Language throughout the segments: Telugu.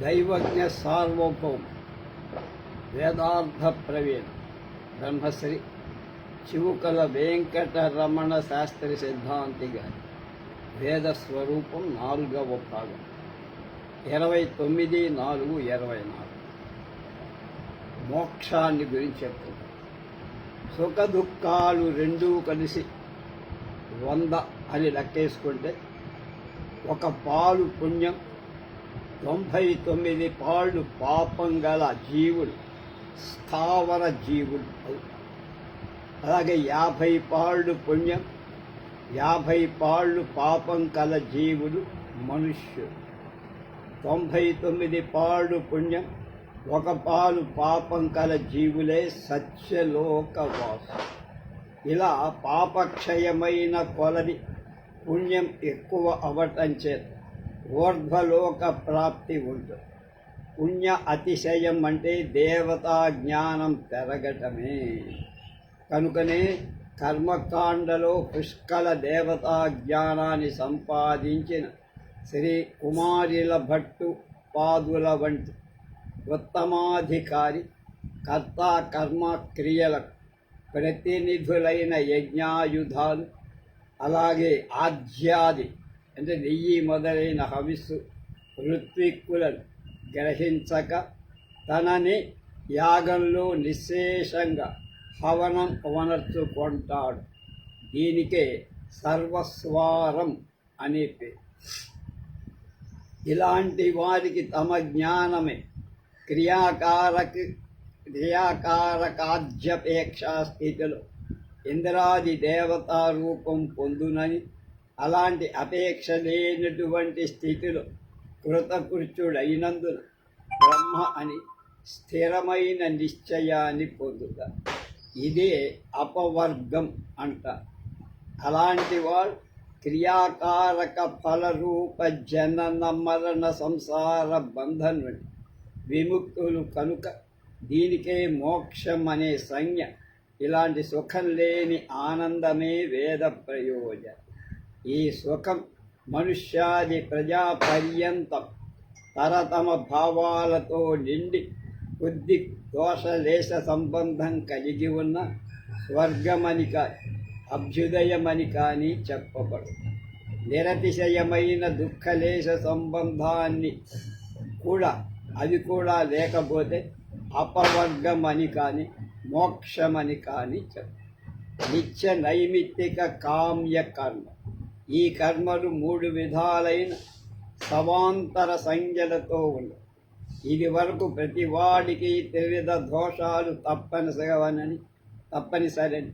దైవజ్ఞ సార్వభౌమ వేదార్థ ప్రవీణ బ్రహ్మశ్రీ. చివుకల వెంకటరమణ శాస్త్రి సిద్ధాంతి గారి. వేద స్వరూపం నాలుగవ భాగం. ఇరవై తొమ్మిది నాలుగు ఇరవై నాలుగు. మోక్షాన్ని గురించి చెప్తుంది సుఖ దుఃఖాలు రెండూ కలిసి వంద అని లెక్కేసుకుంటే ఒక పాలు పుణ్యం తొంభై తొమ్మిది పాళ్ళు పాపం గల జీవుడు స్థావర జీవుడు అలాగే యాభై పాళ్ళు పుణ్యం యాభై పాళ్ళు పాపం కల జీవుడు మనుష్యులు తొంభై తొమ్మిది పాళ్ళు పుణ్యం ఒక పాలు పాపం కల జీవులే సత్యలోకవాసు ఇలా పాపక్షయమైన కొలది పుణ్యం ఎక్కువ అవటం చేత ఊర్ధ్వలోక ప్రాప్తి ఉంటుంది పుణ్య అతిశయం అంటే దేవతా జ్ఞానం పెరగటమే. కనుకనే కర్మకాండలో పుష్కల దేవతా జ్ఞానాన్ని సంపాదించిన శ్రీ కుమారిల భట్టు పాదుల వంటి ఉత్తమాధికారి కర్త కర్మ క్రియలకు ప్రతినిధులైన యజ్ఞాయుధాలు అలాగే ఆధ్యాది అంటే నెయ్యి మొదలైన హవిస్సు ఋత్విక్కులను గ్రహించక తనని యాగంలో నిశ్శేషంగా హవనం వనర్చుకుంటాడు దీనికే సర్వస్వారం అనే పేరు. ఇలాంటి వారికి తమ జ్ఞానమే. క్రియాకారక క్రియాకారకాధ్యపేక్షా స్థితిలో ఇంద్రాది దేవతా రూపం పొందునని అలాంటి అపేక్ష లేనటువంటి స్థితిలో కృతకృత్యుడైనందున బ్రహ్మ అని స్థిరమైన నిశ్చయాన్ని పొందుతారు ఇదే అపవర్గం అంట. అలాంటి వారు క్రియాకారక ఫలరూప జనన మరణ సంసార బంధం నుండి విముక్తులు కనుక దీనికే మోక్షం అనే సంజ్ఞ. ఇలాంటి సుఖం లేని ఆనందమే వేద ప్రయోజనం. ఈ సుఖం మనుష్యాది ప్రజాపర్యంతం తరతమ భావాలతో నిండి బుద్ధి దోషలేశ సంబంధం కలిగి ఉన్న స్వర్గమని కానీ అభ్యుదయమని కానీ చెప్పబడు. నిరతిశయమైన దుఃఖలేశ సంబంధాన్ని కూడా అది కూడా లేకపోతే అపవర్గమని కానీ మోక్షమని కానీ చెప్ప నిత్య నైమిత్తిక కామ్య కర్మ ఈ కర్మలు మూడు విధాలైన సమాంతర సంఖ్యలతో ఉండవు ఇది వరకు ప్రతి వాడికి త్రివిధ దోషాలు తప్పనిసగవనని తప్పనిసరని.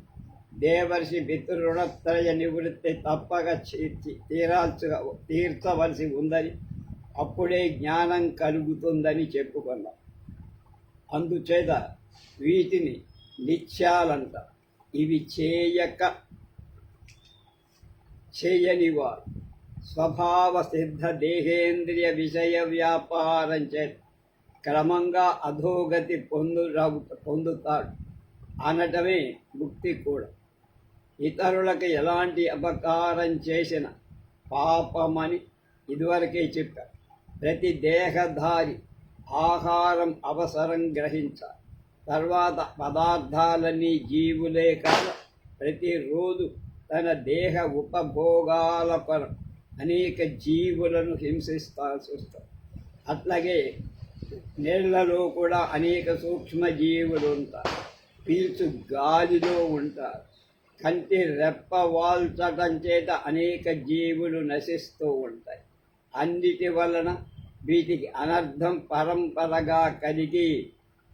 దేవర్షి పితృణత్రయ నివృత్తి తప్పక తీర్చి తీరాల్సి తీర్చవలసి ఉందని అప్పుడే జ్ఞానం కలుగుతుందని చెప్పుకున్నాం. అందుచేత వీటిని నిత్యాలంట. ఇవి చేయక చేయనివాడు స్వభావ సిద్ధ దేహేంద్రియ విషయ వ్యాపారం చేత క్రమంగా అధోగతి పొందు పొందుతాడు. అనటమే ముక్తి కూడా. ఇతరులకు ఎలాంటి అపకారం చేసిన పాపమని ఇదివరకే చెప్పారు. ప్రతి దేహధారి ఆహారం అవసరం గ్రహించాలి. తర్వాత పదార్థాలన్నీ జీవులే కాదు ప్రతిరోజు తన దేహ ఉపభోగాల కొరకు అనేక జీవులను హింసిస్తాల్సి వస్తుంది. అట్లాగే నీళ్ళలో కూడా అనేక సూక్ష్మ జీవులు ఉంటారు. పీల్చు గాలిలో ఉంటారు. కంటి రెప్ప వాల్చటం చేత అనేక జీవులు నశిస్తూ ఉంటాయి. అన్నిటి వలన వీటికి అనర్థం పరంపరగా కలిగి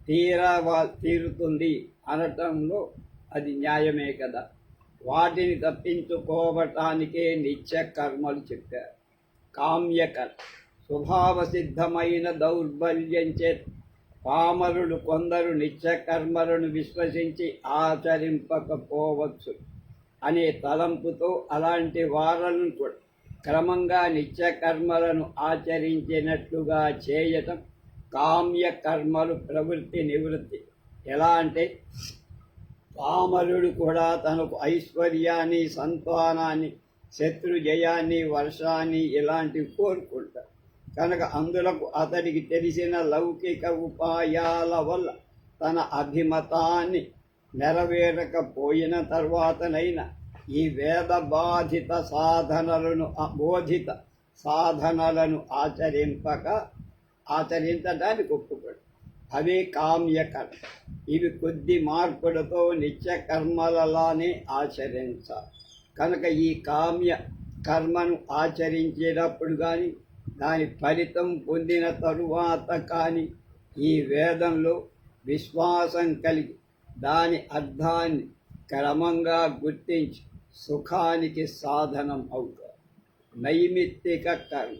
తీరవా తీరుతుంది అనటంలో అది న్యాయమే కదా. వాటిని తప్పించుకోవటానికే నిత్య కర్మలు చెప్పారు. కామ్యకర్ స్వభావ సిద్ధమైన దౌర్బల్యం చే పామరులు కొందరు నిత్య కర్మలను విశ్వసించి ఆచరింపకపోవచ్చు అనే తలంపుతో అలాంటి వారలను కూడా క్రమంగా నిత్య కర్మలను ఆచరించినట్లుగా చేయటం కామ్య కర్మలు ప్రవృత్తి నివృత్తి. ఎలా అంటే పామరుడు కూడా తనకు ఐశ్వర్యాన్ని సంతానాన్ని శత్రు జయాన్ని వర్షాన్ని ఇలాంటివి కోరుకుంటాడు. కనుక అందులకు అతడికి తెలిసిన లౌకిక ఉపాయాల వల్ల తన అభిమతాన్ని నెరవేరకపోయిన తర్వాతనైనా ఈ వేద బాధిత సాధనలను బోధిత సాధనలను ఆచరింపక ఆచరించడానికి ఒప్పు అవే కామ్యకర్మ ఇవి కొద్ది మార్పులతో నిత్య కర్మలలానే ఆచరించాలి కనుక ఈ కామ్య కర్మను ఆచరించేటప్పుడు కానీ దాని ఫలితం పొందిన తరువాత కానీ ఈ వేదంలో విశ్వాసం కలిగి దాని అర్థాన్ని క్రమంగా గుర్తించి సుఖానికి సాధనం అవుతారు. నైమిత్తిక కర్మ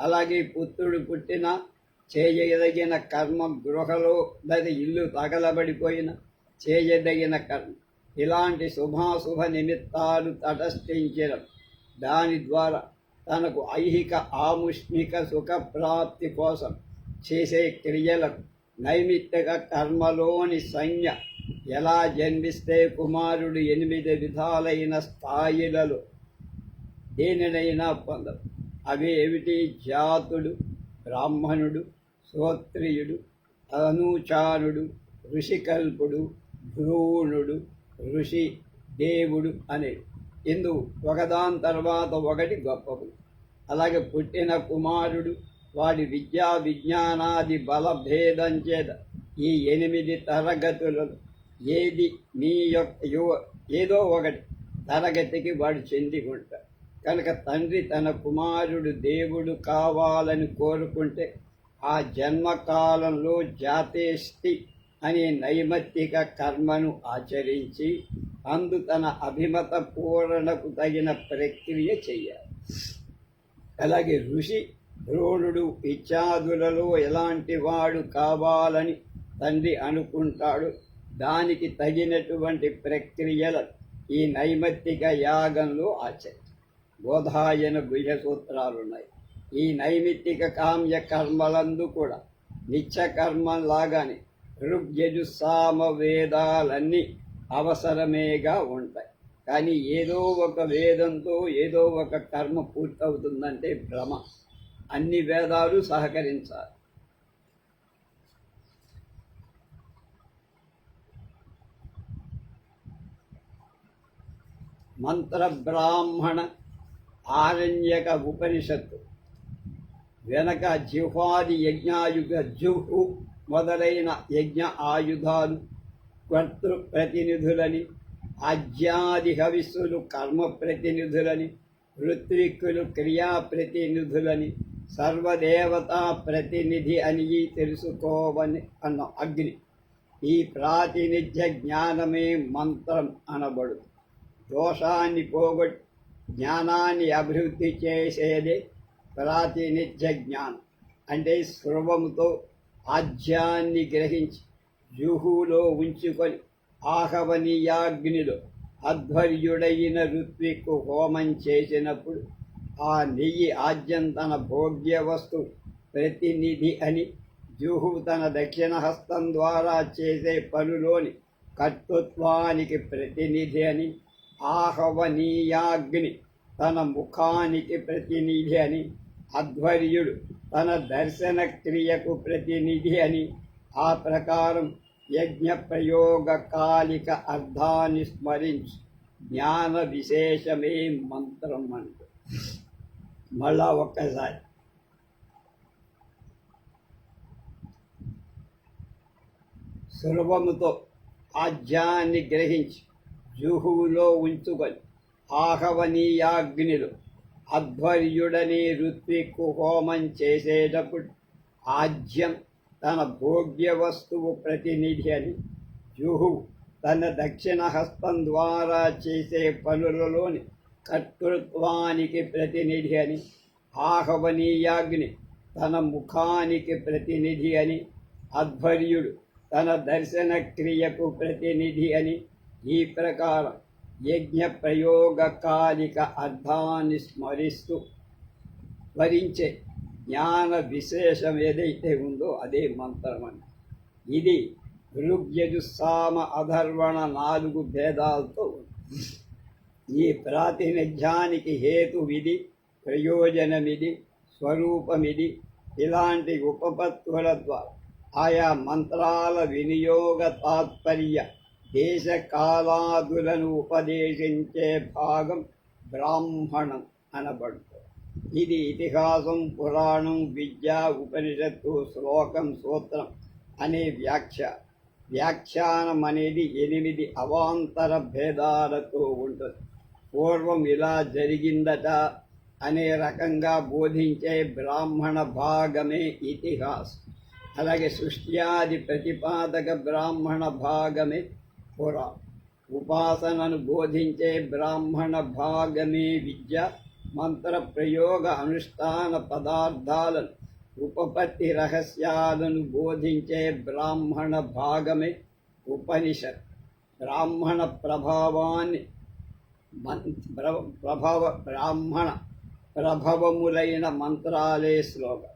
అలాగే పుత్రుడు పుట్టిన చేయదగిన కర్మ గృహలో దాని ఇల్లు తగలబడిపోయిన చేయదగిన కర్మ. ఇలాంటి శుభాశుభ నిమిత్తాలు తటస్థించడం దాని ద్వారా తనకు ఐహిక ఆముష్మిక సుఖ ప్రాప్తి కోసం చేసే క్రియలకు నైమిత్తిక కర్మలోని సంజ్ఞ ఎలా జన్మిస్తే కుమారుడు ఎనిమిది విధాలైన స్థాయిలలో దేనినైనా పొందరు. అవి ఏమిటి? జాతుడు బ్రాహ్మణుడు శ్రోత్రియుడు అనుచారుడు ఋషికల్పుడు భ్రూణుడు ఋషి దేవుడు అనేది ఇందు ఒకదాని తర్వాత ఒకటి గొప్పవి. అలాగే పుట్టిన కుమారుడు వాడి విద్యా విజ్ఞానాది బలభేదం చేత ఈ ఎనిమిది తరగతులలో ఏది మీ యొక్క యువ ఏదో ఒకటి తరగతికి వాడు చెంది ఉంటాడు. కనుక తండ్రి తన కుమారుడు దేవుడు కావాలని కోరుకుంటే ఆ జన్మకాలంలో జాతేష్టి అనే నైమత్తిక కర్మను ఆచరించి అందు తన అభిమత పూరణకు తగిన ప్రక్రియ చెయ్యాలి అలాగే ఋషి ద్రోణుడు ఇత్యాదులలో ఎలాంటి వాడు కావాలని తండ్రి అనుకుంటాడు. దానికి తగినటువంటి ప్రక్రియల ఈ నైమత్తిక యాగంలో ఆచరి బోధాయన గుహ్య సూత్రాలు ఉన్నాయి ఈ నైమిత్తిక కామ్య కర్మలందు కూడా నిత్య కర్మలాగానే ఋగ్యజుస్సామ వేదాలన్నీ అవసరమేగా ఉంటాయి. కానీ ఏదో ఒక వేదంతో ఏదో ఒక కర్మ పూర్తవుతుందంటే భ్రమ. అన్ని వేదాలు సహకరించాలి. మంత్ర బ్రాహ్మణ ఆరణ్యక ఉపనిషత్తు వెనక జిహ్వాది యజ్ఞాయుగ జుహు మొదలైన యజ్ఞ ఆయుధాలు కర్తృ ప్రతినిధులని ఆజ్యాది హవిస్సులు కర్మ ప్రతినిధులని ఋత్విక్కులు క్రియా ప్రతినిధులని సర్వదేవతా ప్రతినిధి అని తెలుసుకోవని అన్న అగ్ని. ఈ ప్రాతినిధ్య జ్ఞానమే మంత్రం అనబడు. దోషాన్ని పోగొట్టి జ్ఞానాన్ని అభివృద్ధి చేసేదే ప్రాతినిధ్య జ్ఞానం అంటే స్వరముతో ఆజ్యాన్ని గ్రహించి జుహులో ఉంచుకొని ఆహవనీయాగ్నిలో అధ్వర్యుడైన ఋత్విక్కు హోమం చేసినప్పుడు ఆ నెయ్యి ఆజ్యం తన భోగ్య వస్తు ప్రతినిధి అని జుహు తన దక్షిణ హస్తం ద్వారా చేసే పనులోని కర్తృత్వానికి ప్రతినిధి అని ఆహవనీయాగ్ని తన ముఖానికి ప్రతినిధి అని అధ్వర్యుడు తన దర్శన క్రియకు ప్రతినిధి అని ఆ ప్రకారం యజ్ఞ ప్రయోగ కాలిక అర్థాన్ని స్మరించి జ్ఞాన విశేషమే మంత్రం అంటూ. మళ్ళా ఒక్కసారి. సులభముతో ఆజ్యాన్ని గ్రహించి జుహువులో ఉంచుకొని ఆహవనీయాగ్నిలో అధ్వర్యుడని ఋత్విక్కు హోమం చేసేటప్పుడు ఆజ్యం తన భోగ్య వస్తువు ప్రతినిధి అని జుహు తన దక్షిణ హస్తం ద్వారా చేసే పనులలోని కర్తృత్వానికి ప్రతినిధి అని ఆహవనీయాగ్ని తన ముఖానికి ప్రతినిధి అని అధ్వర్యుడు తన దర్శన క్రియకు ప్రతినిధి అని ఈ ప్రకారం యజ్ఞ ప్రయోగకాలిక అర్థాన్ని స్మరిస్తూ స్మరించే జ్ఞాన విశేషం ఏదైతే ఉందో అదే మంత్రం అని ఇది ఋగ్యజుస్సామ అధర్వణ నాలుగు భేదాలతో ఉంది. ఈ ప్రాతినిధ్యానికి హేతువిది ప్రయోజనమిది స్వరూపమిది ఇలాంటి ఉపపత్తుల ద్వారా ఆయా మంత్రాల వినియోగ తాత్పర్య దేశ కాలాదులను ఉపదేశించే భాగం బ్రాహ్మణం అనబడుతుంది. ఇది ఇతిహాసం పురాణం విద్య ఉపనిషత్తు శ్లోకం సూత్రం అనే వ్యాఖ్య. వ్యాఖ్యానం అనేది ఎనిమిది అవాంతర భేదాలతో ఉంటుంది. పూర్వం ఇలా జరిగిందట అనే రకంగా బోధించే బ్రాహ్మణ భాగమే ఇతిహాసం. అలాగే సృష్ట్యాది ప్రతిపాదక బ్రాహ్మణ భాగమే పురా. ఉపాసనను బోధించే బ్రాహ్మణ భాగమే విద్య మంత్ర ప్రయోగ అనుష్ఠాన పదార్థాలను ఉపపత్తి రహస్యాలను బోధించే బ్రాహ్మణ భాగమే ఉపనిషత్. బ్రాహ్మణ ప్రభావాన్ని ప్రభవ బ్రాహ్మణ ప్రభవములైన మంత్రాలే శ్లోకం.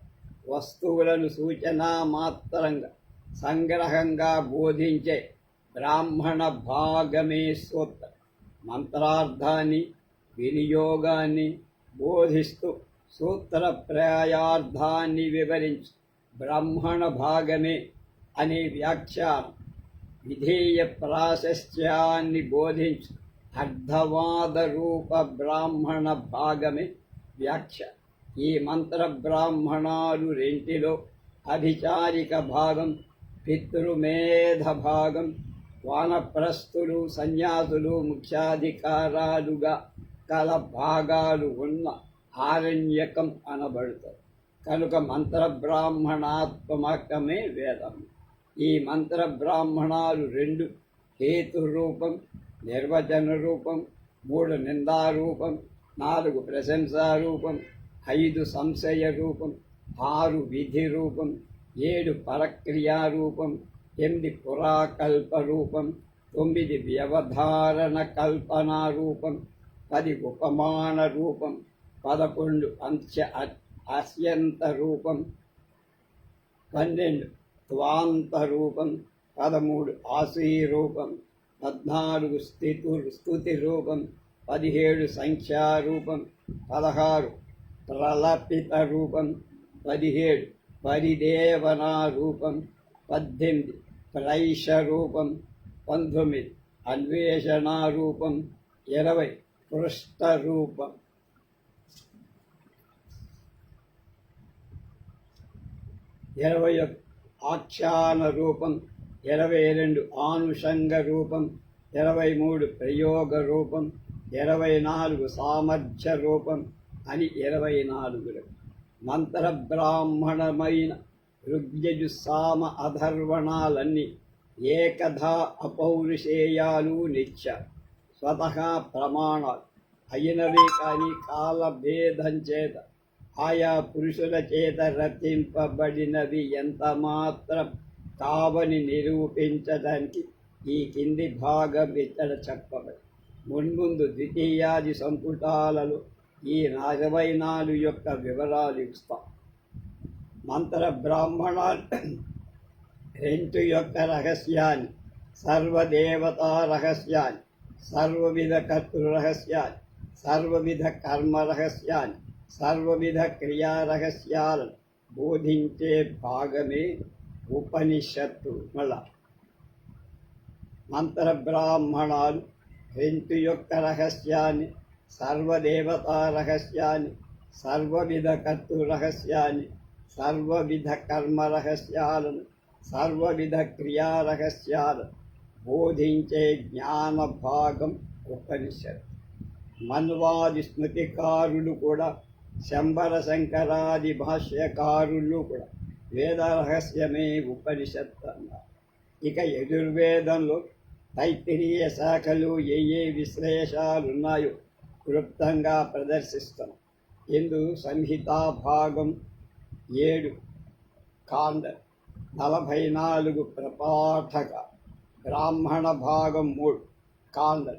వస్తువులను సూచనా మాత్రంగా సంగ్రహంగా బోధించే బ్రాహ్మణ భాగమే సూత్ర మంత్రార్థాన్ని వినియోగాన్ని బోధిస్తూ సూత్ర ప్రయార్థాన్ని వివరించి. బ్రాహ్మణ భాగమే అనే వ్యాఖ్యానం. విధేయ ప్రాశస్త్యాన్ని బోధించు. అర్ధవాద రూప బ్రాహ్మణ భాగమే వ్యాఖ్య ఈ మంత్ర బ్రాహ్మణాలు రెంటిలో అధిచారిక భాగం పితృమేధ భాగం వానప్రస్థులు సన్యాసులు ముఖ్యాధికారాలుగా కల భాగాలు ఉన్న ఆరణ్యకం అనబడుతుంది కనుక మంత్ర బ్రాహ్మణాత్మకమే వేదం. ఈ మంత్ర బ్రాహ్మణాలు రెండు హేతు రూపం నిర్వచన రూపం మూడు నిందారూపం నాలుగు ప్రశంసారూపం ఐదు సంశయ రూపం ఆరు విధి రూపం ఏడు పరక్రియారూపం ఎనిమిది పురాకల్ప రూపం తొమ్మిది వ్యవధారణ కల్పనా రూపం పది ఉపమాన రూపం పదకొండు అంత్య అస్యంత రూపం పన్నెండు త్వాంత రూపం పదమూడు ఆసీ రూపం పద్నాలుగు స్థితు స్థుతి రూపం పదిహేడు సంఖ్యారూపం పదహారు ప్రలపిత రూపం పదిహేడు పరిదేవనా రూపం పద్దెనిమిది ప్రైషరూపం పంతొమ్మిది అన్వేషణ రూపం ఇరవై పృష్టరూపం ఇరవై ఆఖ్యాన రూపం ఇరవై రెండు ఆనుషంగ రూపం ఇరవై మూడు ప్రయోగ రూపం ఇరవై నాలుగు సామర్థ్య రూపం అని ఇరవై నాలుగు మంత్ర బ్రాహ్మణమైన ఋగ్యజు సామ అధర్వణాలన్నీ ఏకధా అపౌరుషేయాలు నిత్య. స్వతహా ప్రమాణాలు అయినవి కానీ కాలభేదం చేత ఆయా పురుషుల చేత రచింపబడినవి ఎంత మాత్రం కావని నిరూపించడానికి ఈ కింది భాగం ఇక్కడ చెప్పబడి. మున్ముందు ద్వితీయాది సంపుటాలలో ఈ నలభై నాలుగు యొక్క వివరాలు ఇస్తాం. మంత్ర బ్రాహ్మణాలు రెంటు యొక్క రహస్యాన్ని సర్వదేవతా రహస్యాన్ని సర్వవిధ కర్తృ రహస్యాన్ని సర్వవిధ కర్మ రహస్యాన్ని సర్వవిధ క్రియా రహస్యాలను బోధించే భాగమే ఉపనిషత్తు మళ్ళా. మంత్ర బ్రాహ్మణాలు రెంటు యొక్క రహస్యాన్ని సర్వదేవతా రహస్యాన్ని సర్వవిధ కర్తృ రహస్యాన్ని సర్వవిధ కర్మ రహస్యాలను సర్వవిధ క్రియా రహస్యాలను బోధించే జ్ఞాన భాగం ఉపనిషత్ మన్వాది స్మృతికారులు కూడా శంబర శంకరాది భాష్యకారులు కూడా వేద రహస్యమే ఉపనిషత్ అన్నారు ఇక యజుర్వేదంలో తైత్తిరీయ శాఖలు ఏ ఏ విశ్లేషాలు ఉన్నాయో క్లుప్తంగా ప్రదర్శిస్తాం. ఇందు సంహితా భాగం ఏడు. కాండ. నలభై నాలుగు ప్రపాఠక. బ్రాహ్మణ భాగం మూడు. కాండ.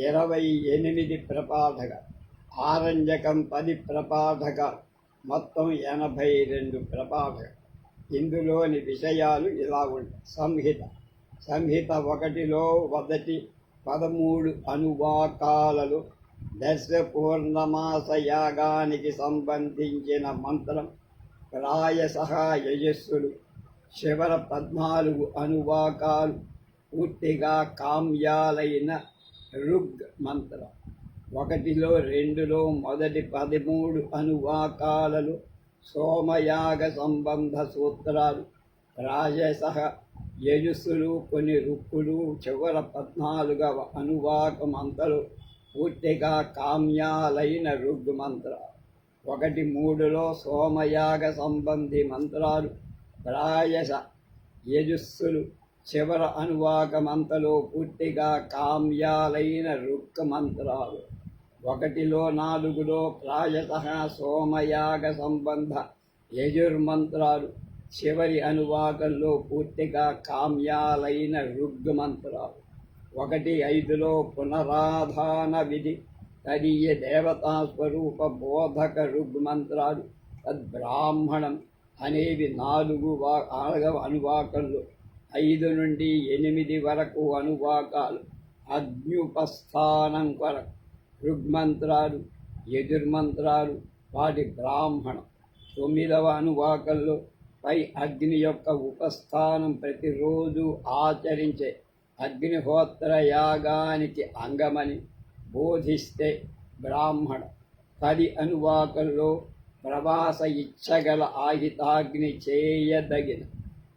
ఇరవై ఎనిమిది ప్రపాఠక. ఆరంజకం పది ప్రపాఠక. మొత్తం ఎనభై రెండు ప్రపాఠక. ఇందులోని విషయాలు ఇలా ఉంటాయి. సంహిత. సంహిత ఒకటిలో మొదటి పదమూడు అనువాకాలలో. దశ పూర్ణమాస యాగానికి సంబంధించిన మంత్రం. ప్రాయస యజస్సులు చివర పద్నాలుగు అనువాకాలు పూర్తిగా కామ్యాలైన రుగ్ మంత్రం. ఒకటిలో రెండులో మొదటి పదమూడు అనువాకాలలో సోమయాగ సంబంధ సూత్రాలు రాజస యజుస్సులు కొన్ని రుక్కులు చివర పద్నాలుగవ అనువాక మంత్రలు పూర్తిగా కామ్యాలైన రుగ్ మంత్రాలు. ఒకటి మూడులో సోమయాగ సంబంధి మంత్రాలు ప్రాయశ యజస్సులు చివర అనువాకమంతలో పూర్తిగా కామ్యాలైన రుక్ మంత్రాలు. ఒకటిలో నాలుగులో ప్రాయత సోమయాగ సంబంధ యజుర్మంత్రాలు చివరి అనువాకంలో పూర్తిగా కామ్యాలైన రుగ్ మంత్రాలు. ఒకటి ఐదులో పునరాధాన విధి తదీయ దేవతా స్వరూప బోధక రుగ్మంత్రాలు తద్బ్రాహ్మణం అనేవి నాలుగు వా నాలుగవ అనువాకంలో ఐదు నుండి ఎనిమిది వరకు అనువాకాలు అగ్నిపస్థానం కొరకు రుగ్మంత్రాలు ఎదుర్మంత్రాలు వాటి బ్రాహ్మణం। తొమ్మిదవ అనువాకంలో పై అగ్ని యొక్క ఉపస్థానం ప్రతిరోజు ఆచరించే అగ్నిహోత్ర యాగానికి అంగమని బోధిస్తే బ్రాహ్మణ తది అనువాకంలో ప్రవాస ఇచ్చగల ఆహితాగ్ని చేయదగిన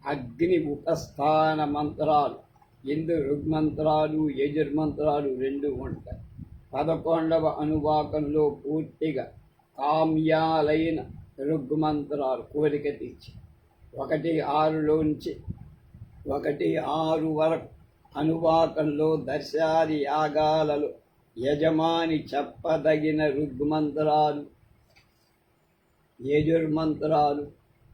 అగ్ని ఉపస్థాన మంత్రాలు. ఇందు రుగ్మంత్రాలు యజుర్మంత్రాలు రెండు ఉంటాయి. పదకొండవ అనువాకంలో పూర్తిగా కామ్యాలైన రుగ్మంత్రాలు కోరిక తీర్చి ఒకటి ఆరులోంచి ఒకటి ఆరు వరకు అనువాకంలో దర్శాది యాగాలలో యజమాని చెప్పదగిన ఋగ్మంత్రాలు యజుర్మంత్రాలు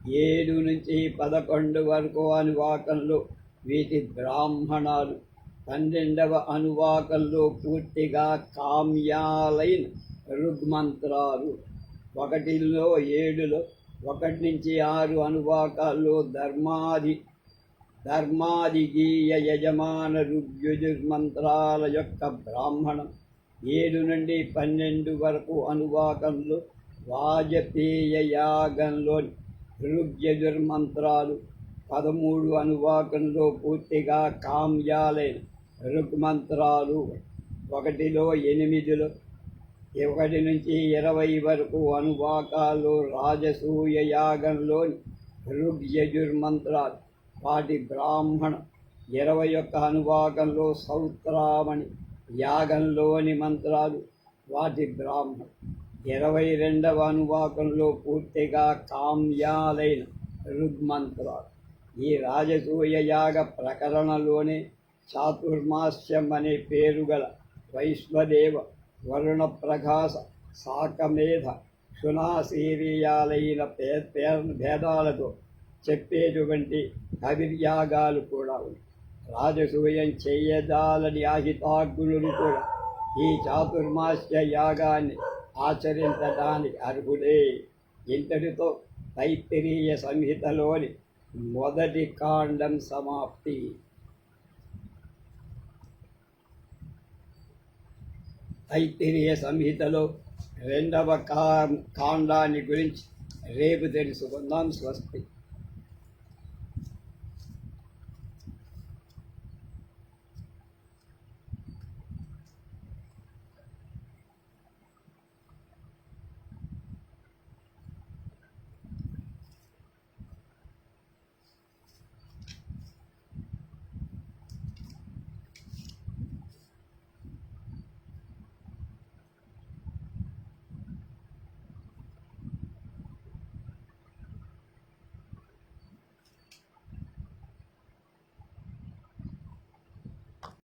ఏడు నుంచి పదకొండు వరకు అనువాకంలో వీటి బ్రాహ్మణాలు పన్నెండవ అనువాకంలో పూర్తిగా కామ్యాలైన ఋగ్మంత్రాలు. ఒకటిలో ఏడులో ఒకటి నుంచి ఆరు అనువాకాల్లో ధర్మాది ధర్మాదిగీయ యజమాన ఋగ్యుజుర్మంత్రాల యొక్క బ్రాహ్మణం. ఏడు నుండి పన్నెండు వరకు అనువాకంలో వాజపేయ యాగంలోని ఋగ్యజుర్మంత్రాలు పదమూడు అనువాకంలో పూర్తిగా కామ్యాలైన ఋగ్మంత్రాలు ఒకటిలో ఎనిమిదిలో ఒకటి నుంచి ఇరవై వరకు అనువాకాలు రాజసూయ యాగంలోని ఋగ్యజుర్మంత్రాలు వాటి బ్రాహ్మణ ఇరవై ఒక్క అనువాకంలో సౌత్రామణి యాగంలోని మంత్రాలు. వాటి బ్రాహ్మణ ఇరవై రెండవ అనువాకంలో పూర్తిగా కామ్యాలైన ఋగ్మంత్రాలు. ఈ రాజసూయ యాగ ప్రకరణలోనే చాతుర్మాస్యం అనే పేరు గల వైశ్వదేవ వరుణ ప్రకాశ సాకమేధ సునాశీర్యాలైన పే పేర్ భేదాలతో చెప్పేటువంటి కవిర్యాగాలు కూడా ఉన్నాయి. రాజసూయం చెయ్యదాలని ఆహితాగ్నులు కూడా ఈ చాతుర్మాస్య యాగాన్ని ఆచరించడానికి అర్హుడే ఇంతటితో తైత్తిరీయ సంహితలోని మొదటి కాండం సమాప్తి. తైత్తిరీయ సంహితలో రెండవ కా కాండాన్ని గురించి రేపు తెలుసుకుందాం. స్వస్తి.